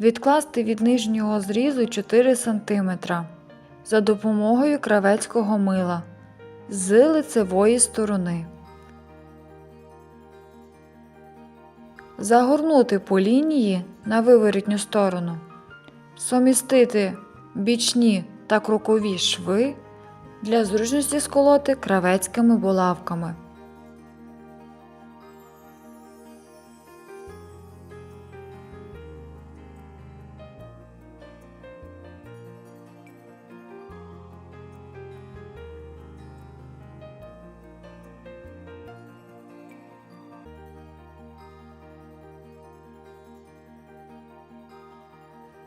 Відкласти від нижнього зрізу 4 см за допомогою кравецького мила з лицевої сторони. Загорнути по лінії на виворітню сторону. Сумістити бічні та крокові шви для зручності сколоти кравецькими булавками.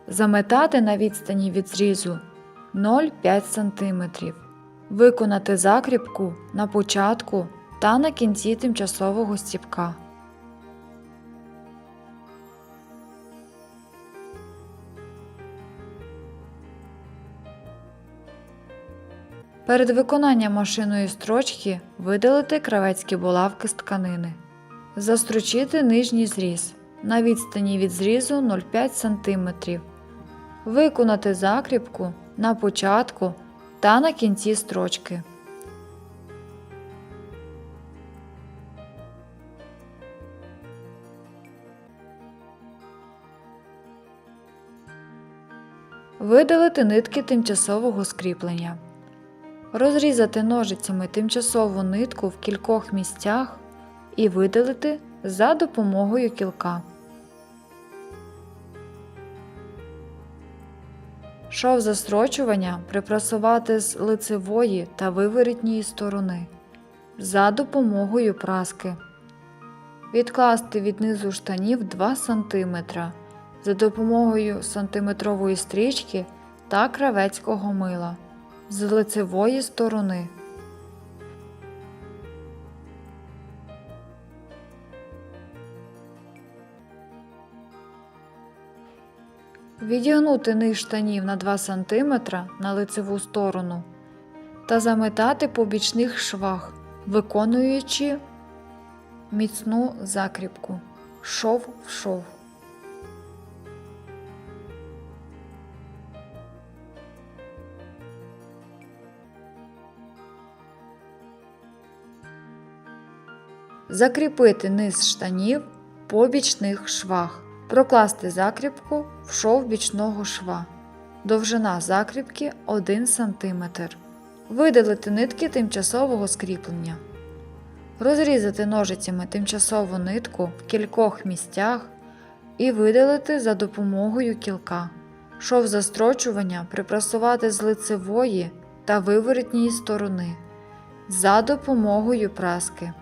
Заметати на відстані від зрізу 0,5 см. Виконати закріпку на початку та на кінці тимчасового стіпка. Перед виконанням машинної строчки видалити кравецькі булавки з тканини. Застрочити нижній зріз на відстані від зрізу 0,5 см. Виконати закріпку на початку та на кінці строчки. Видалити нитки тимчасового скріплення. Розрізати ножицями тимчасову нитку в кількох місцях і видалити за допомогою кілка. Шов застрочування припрасувати з лицевої та виворітньої сторони за допомогою праски. Відкласти від низу штанів 2 см за допомогою сантиметрової стрічки та кравецького мила з лицевої сторони. Відігнути низ штанів на 2 см на лицеву сторону та заметати по бічних швах, виконуючи міцну закріпку шов в шов. Закріпити низ штанів по бічних швах. Прокласти закріпку в шов бічного шва. Довжина закріпки 1 см. Видалити нитки тимчасового скріплення. Розрізати ножицями тимчасову нитку в кількох місцях і видалити за допомогою кілка. Шов застрочування припрасувати з лицевої та виворітньої сторони за допомогою праски.